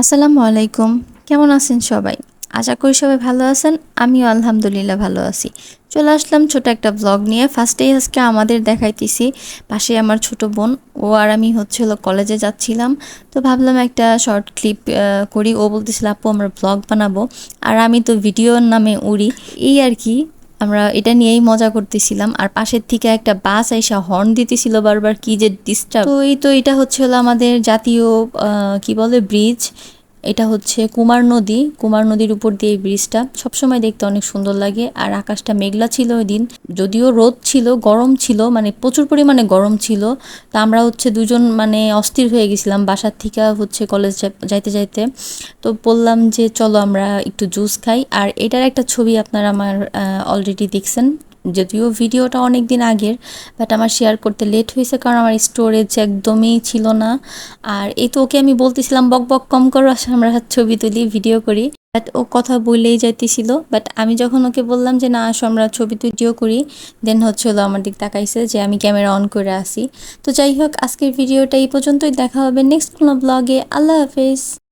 আসসালামু আলাইকুম। কেমন আছেন সবাই? আশা করি সবাই ভালো আছেন, আমিও আলহামদুলিল্লাহ ভালো আছি। চলে আসলাম ছোট একটা ব্লগ নিয়ে। ফার্স্টেই আজকে আমাদের দেখাইতেছি পাশে আমার ছোট বোন। ও আর আমি হচ্ছে হলো কলেজে যাচ্ছিলাম। তো ভাবলাম একটা শর্ট ক্লিপ করি। ও বলতেছিল, আপু, আমরা ব্লগ বানাবো। আর আমি তো ভিডিওর নামে উড়ি। এই আর কি আমরা এটা নিয়েই মজা করতেছিলাম। আর পাশের থেকে একটা বাস এসে হর্ন দিতেছিল বারবার, কি যে ডিস্টার্ব তো এই তো এটা হচ্ছে হলো আমাদের জাতীয় কি বলে ব্রিজ এটা হচ্ছে কুমার নদী। কুমার নদীর উপর দিয়ে এই ব্রিজটা। সবসময় দেখতে অনেক সুন্দর লাগে আর আকাশটা মেঘলা ছিল ওই দিন। যদিও রোদ ছিল, গরম ছিল মানে প্রচুর পরিমাণে গরম ছিল। তা আমরা হচ্ছে দুজন মানে অস্থির হয়ে গেছিলাম বাসার থেকে হচ্ছে কলেজ যাইতে যাইতে। তো বললাম যে চলো আমরা একটু জুস খাই। আর এটার একটা ছবি আপনারা আমার অলরেডি দেখছেন। যদিও ভিডিওটা অনেক দিন আগের বাট আমার শেয়ার করতে লেট হয়েছে কারণ আমার স্টোরেজ একদমই ছিল না। আর এই তো ওকে আমি বলতেছিলাম, বক বক, কম করো, আমরা ছবি তুলি ভিডিও করি। বাট ও কথা বলেই যাইতেছিল। বাট আমি যখন ওকে বললাম যে, না, আসো, আমরা ছবি ভিডিও করি। দেন হচ্ছে হলো আমার দিক তাকাইছে যে, আমি ক্যামেরা অন করে আসি তো যাই হোক, আজকের ভিডিওটা এই পর্যন্তই। দেখা হবে নেক্সট কোনো ব্লগে আল্লাহ হাফেজ।